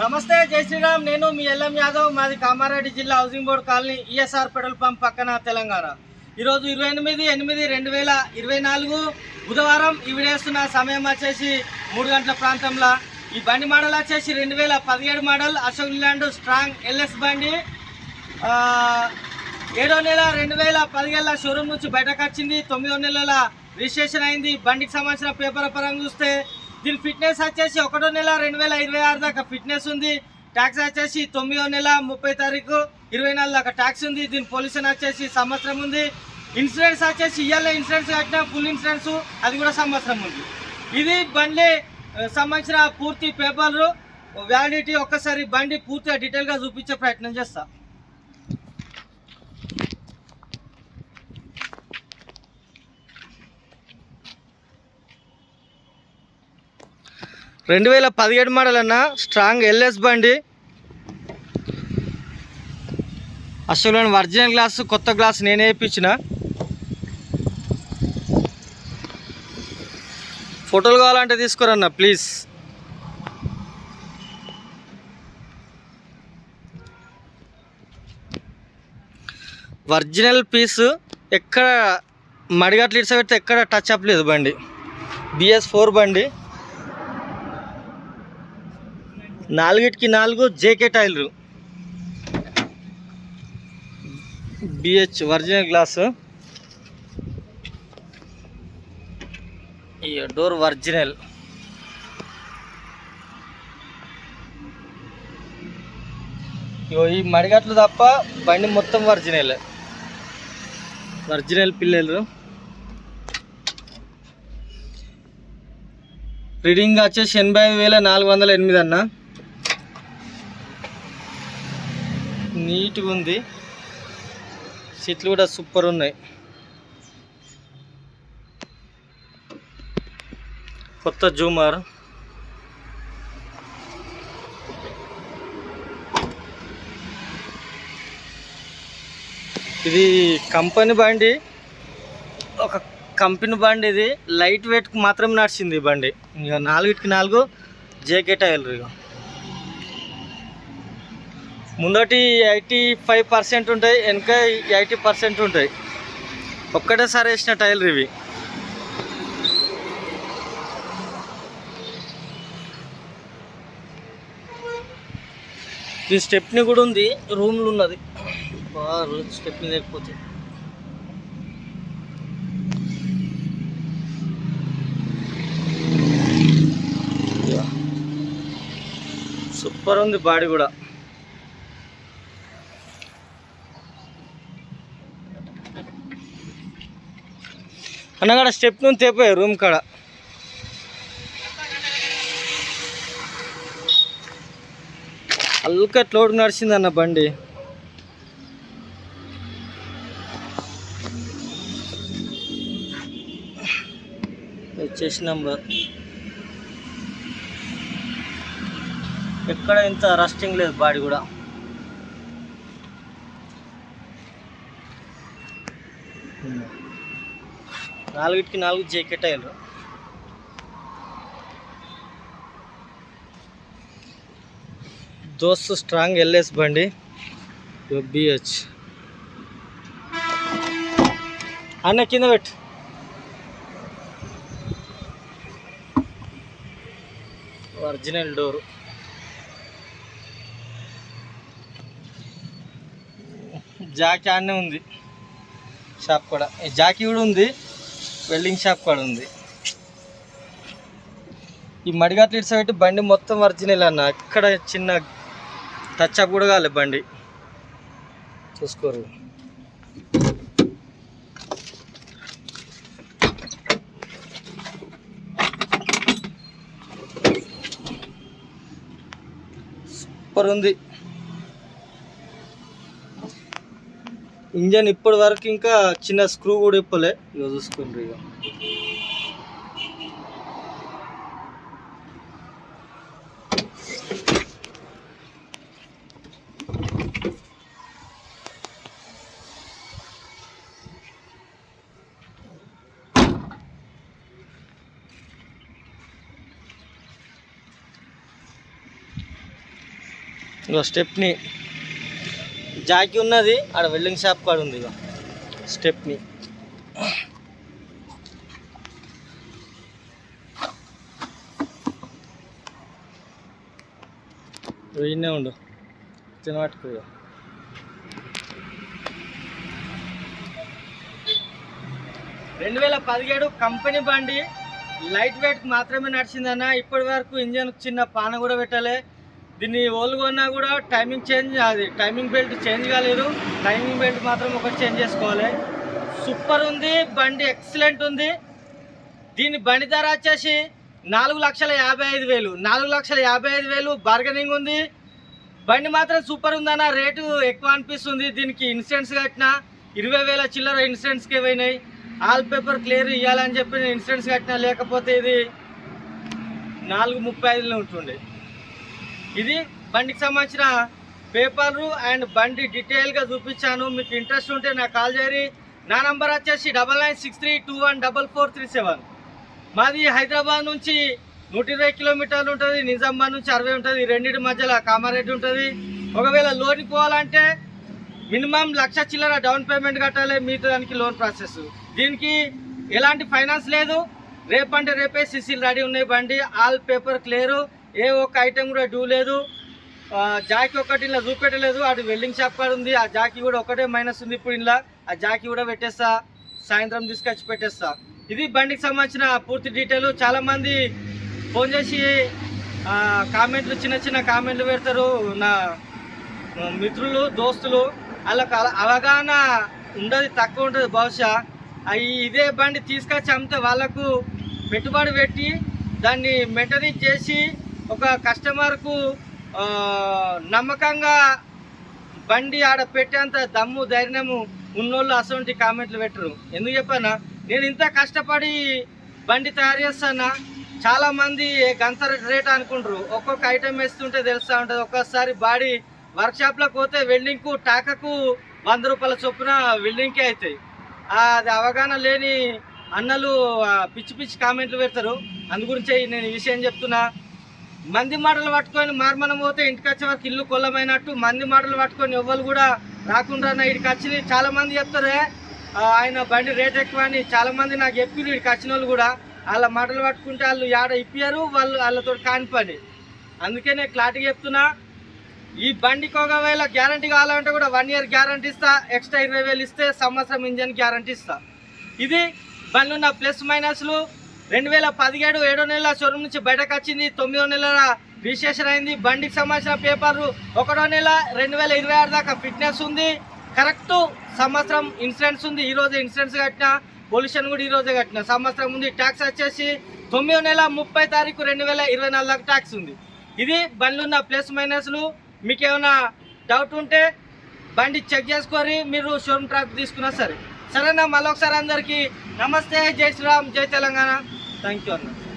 నమస్తే జై శ్రీరామ్. నేను మీ ఎల్ఎం యాదవ్. మాది కామారెడ్డి జిల్లా housing board colony ESR petrol pump పక్కన తెలంగాణ. ఈరోజు ఇరవై ఎనిమిది ఎనిమిది రెండు వేల ఇరవై నాలుగు బుధవారం ఈ వీడియోస్తున్న సమయం వచ్చేసి మూడు గంటల ప్రాంతంలో. ఈ బండి మోడల్ వచ్చేసి రెండు వేల పదిహేడు model Ashok Leyland strong LS బండి. ఏడో నెల రెండు వేల పదిహేళ్ళ షోరూమ్ నుంచి బయటకు వచ్చింది. తొమ్మిదో నెలల రిజిస్ట్రేషన్ అయింది. బండికి సంబంధించిన పేపర్ పరంగా చూస్తే దీని ఫిట్నెస్ వచ్చేసి ఒకటో నెల రెండు వేల ఇరవై ఆరు దాకా ఫిట్నెస్ ఉంది. ట్యాక్స్ వచ్చేసి తొమ్మిదో నెల ముప్పై తారీఖు ఇరవై నాలుగు దాకా ట్యాక్స్ ఉంది. దీని పొల్యూషన్ వచ్చేసి సంవత్సరం ఉంది. ఇన్సూరెన్స్ వచ్చేసి ఇయ్యాల ఇన్సూరెన్స్ కట్టిన ఫుల్ ఇన్సూరెన్స్ అది కూడా సంవత్సరం ఉంది. ఇది బండి సంబంధించిన పూర్తి పేపర్లు వ్యాలిడిటీ ఒక్కసారి బండి పూర్తిగా డీటెయిల్గా చూపించే ప్రయత్నం చేస్తాను రెండు వేల పదిహేడు మోడల్ అన్న స్ట్రాంగ్ ఎల్ఎస్ బండి. అసలు ఒరిజినల్ గ్లాస్ కొత్త గ్లాస్ నేనే వేయించిన. ఫోటోలు కావాలంటే తీసుకురన్న ప్లీజ్. ఒరిజినల్ పీస్ ఎక్కడ మడిగట్లు ఇట్స్ పెడితే ఎక్కడ టచ్ అప్ లేదు బండి. బిఎస్ ఫోర్ బండి. నాలుగిటికి నాలుగు జేకే టైర్లు బిహెచ్ ఒరిజినల్ గ్లాసు. ఈ డోర్ ఒరిజినల్. ఇగో ఈ మడిగట్లు తప్ప బండి మొత్తం ఒరిజినల్. ఒరిజినల్ పిల్లలు. రీడింగ్ వచ్చేసి ఎనభై ఐదు వేల నాలుగు వందల ఎనిమిది అన్న. నీట్గా ఉంది సీట్లు కూడా సూపర్ ఉన్నాయి కొత్త జూమర్. ఇది కంపెనీ బండి. ఒక కంపెనీ బండి ఇది. లైట్ వెయిట్కి మాత్రం నడిచింది ఈ బండి. ఇక నాలుగుకి నాలుగు జేకే టైర్లు ఇక. ముందటి ఎయిటీ ఫైవ్ పర్సెంట్ ఉంటాయి వెనక ఎయిటీ పర్సెంట్ ఉంటాయి. ఒక్కటేసారి వేసిన టైలర్ ఇవి. ఈ స్టెప్ని కూడా ఉంది రూమ్లు ఉన్నది. బాగా స్టెప్ని లేకపోతే సూపర్ ఉంది బాడీ కూడా. అన్నగాడ స్టెప్ నుంచి తెపోయి రూమ్ కాడ. అల్కట్ లోడ్ నడిచిందన్న బండి. వచ్చేసి నంబర్. ఎక్కడ ఇంత రస్టింగ్ లేదు బాడీ కూడా. నాలుగిటికి నాలుగు జేకే అయ్యారు దోస్త్ స్ట్రాంగ్ ఎల్ఎస్ బండి. బిహెచ్ అన్న కింద పెట్టు. Original door. జాకీ ఆడనే ఉంది. షాప్ కూడా. ఈ జాకీ కూడా ఉంది. వెల్డింగ్ షాప్ కూడా ఉంది. ఈ మడిగట్లు ఇటు సైడ్ బండి మొత్తం ఒరిజినల్ అన్న. అక్కడ చిన్న టచ్ అప్ కూడా కాలే బండి. చూసుకోరు. సూపర్ ఉంది. ఇంజన్ ఇప్పటి వరకు ఇంకా చిన్న స్క్రూ కూడా ఇప్పలే. ఇక చూసుకోండి ఇక ఇంకా స్టెప్ని జాకీ ఉన్నది ఆడ వెల్డింగ్ షాప్ కాడ ఉంది ఇక స్టెప్ని. ఇన్నే ఉండు. తినబట్టుకో ఇగో. రెండు వేల పదిహేడు కంపెనీ బండి లైట్ వెయిట్ మాత్రమే నడిచిందన్న ఇప్పటి వరకు ఇంజన్ చిన్న పాన కూడా పెట్టలే. దీన్ని ఓల్డ్ కొన్నా కూడా టైమింగ్ చేంజ్ అది టైమింగ్ బెల్ట్ చేంజ్ కాలేదు. టైమింగ్ బెల్ట్ మాత్రం ఒకటి చేంజ్ చేసుకోవాలి. సూపర్ ఉంది బండి ఎక్సలెంట్ ఉంది. దీని బండి ధర వచ్చేసి నాలుగు లక్షల యాభై ఐదు వేలు. నాలుగు లక్షల యాభై ఐదు వేలు బార్గెనింగ్ ఉంది. బండి మాత్రం సూపర్ ఉందన్న రేటు ఎక్కువ అనిపిస్తుంది. దీనికి ఇన్సూరెన్స్ కట్టిన ఇరవై వేల చిల్లర ఇన్సూరెన్స్కి పోయినాయి. ఆల్ పేపర్ క్లియర్ ఇవ్వాలని చెప్పి ఇన్సూరెన్స్ కట్టినా లేకపోతే ఇది నాలుగు ముప్పై ఐదులో ఉంటుండే. ఇది బండికి సంబంధించిన పేపర్లు అండ్ బండి డీటెయిల్గా చూపించాను. మీకు ఇంట్రెస్ట్ ఉంటే నాకు కాల్ చేయరి నా నంబర్ వచ్చేసి double nine six three two one double four three seven. మాది హైదరాబాద్ నుంచి నూట ఇరవై కిలోమీటర్లు ఉంటుంది. నిజామాబాద్ నుంచి అరవై ఉంటుంది. రెండింటి మధ్యలో కామారెడ్డి ఉంటుంది. ఒకవేళ లోన్ పోవాలంటే మినిమం లక్ష చిల్లర డౌన్ పేమెంట్ కట్టాలి. మీతో దానికి లోన్ ప్రాసెస్. దీనికి ఎలాంటి ఫైనాన్స్ లేదు. రేపంటే రేపే సిసిల్ రెడీ ఉన్నాయి బండి. All paper clear. ఏ ఒక్క ఐటెం కూడా డ్యూ లేదు. జాకి జాకీ ఒకటి ఇలా చూపెట్టలేదు. అటు వెల్డింగ్ షాప్ కాడ ఉంది. ఆ జాకీ కూడా ఒకటే మైనస్ ఉంది ఇప్పుడు ఇలా ఆ జాకీ కూడా పెట్టేస్తా. సాయంత్రం తీసుకొచ్చి పెట్టేస్తా. ఇది బండికి సంబంధించిన పూర్తి డీటెయిల్ చాలా మంది ఫోన్ చేసి కామెంట్లు చిన్న చిన్న కామెంట్లు పెడతారు. నా మిత్రులు దోస్తులు. వాళ్ళకు అవగాహన ఉండదు తక్కువ ఉంటుంది బహుశా. అవి ఇదే బండి తీసుకొచ్చి అమ్మితే వాళ్ళకు పెట్టుబడి పెట్టి దాన్ని మెయింటెనెన్స్ చేసి ఒక కస్టమర్కు నమ్మకంగా బండి ఆడ పెట్టేంత దమ్ము ధైర్యము ఉన్నోళ్ళు అసలు కామెంట్లు పెట్టరు. ఎందుకు చెప్పానా? నేను ఇంత కష్టపడి బండి తయారు చేస్తానా? చాలామంది గంత రేట్ అనుకుంటారు. ఒక్కొక్క ఐటెం వేస్తుంటే తెలుస్తూ ఉంటుంది. ఒక్కొక్కసారి బాడీ వర్క్షాప్లోకి పోతే వెల్డింగ్కు టాకకు వంద రూపాయల చొప్పున వెల్డింగ్కే అవుతాయి అది అవగాహన లేని అన్నలు పిచ్చి పిచ్చి కామెంట్లు పెడతారు. అందు గురించి నేను ఈ విషయం చెప్తున్నా. మంది మాటలు పట్టుకొని మార్మనం పోతే ఇంటికి వచ్చే వరకు ఇల్లు కొల్లమైనట్టు మంది మాటలు పట్టుకొని ఎవ్వరు కూడా రాకుండా ఇక్కడికి వచ్చి చాలా మంది చెప్తారే ఆయన బండి రేట్ ఎక్కువ అని చాలా మంది నాకు చెప్పిరు ఇక్కడికి వచ్చిన వాళ్ళు కూడా. వాళ్ళ మాటలు పట్టుకుంటే వాళ్ళు యాడ ఇప్పారు వాళ్ళు వాళ్ళతో కాని పని. అందుకే నేను క్లారిటీ చెప్తున్నా ఈ బండికి ఒకవేళ గ్యారంటీ కావాలంటే కూడా వన్ ఇయర్ గ్యారంటీ ఇస్తా ఎక్స్ట్రా ఇరవై వేలు ఇస్తే సంవత్సరం ఇంజన్ గ్యారంటీ ఇస్తా. ఇది బండి ఉన్న ప్లస్ మైనస్లు రెండు వేల పదిహేడు ఏడో నెల షోరూమ్ నుంచి బయటకు వచ్చింది తొమ్మిదో నెల రిజిస్ట్రేషన్ అయింది. బండికి సంబంధించిన పేపర్లు ఒకటో నెల రెండు వేల ఇరవై ఆరు దాకా ఫిట్నెస్ ఉంది. కరెక్ట్ సంవత్సరం ఇన్సూరెన్స్ ఉంది. ఈరోజు ఇన్సూరెన్స్ కట్టిన పొల్యూషన్ కూడా ఈరోజే కట్టిన సంవత్సరం ఉంది. ట్యాక్స్ వచ్చేసి తొమ్మిదో నెల ముప్పై తారీఖు రెండు వేల ఇరవై నాలుగు దాకా ట్యాక్స్ ఉంది. ఇది బండ్లు ఉన్న ప్లస్ మైనస్లు. మీకు ఏమైనా డౌట్ ఉంటే బండి చెక్ చేసుకొని మీరు షోరూమ్ ట్రాక్ తీసుకున్నా సరే. సరేనా? మళ్ళొకసారి అందరికీ నమస్తే. జై శ్రీరామ్. జై తెలంగాణ. Thank you.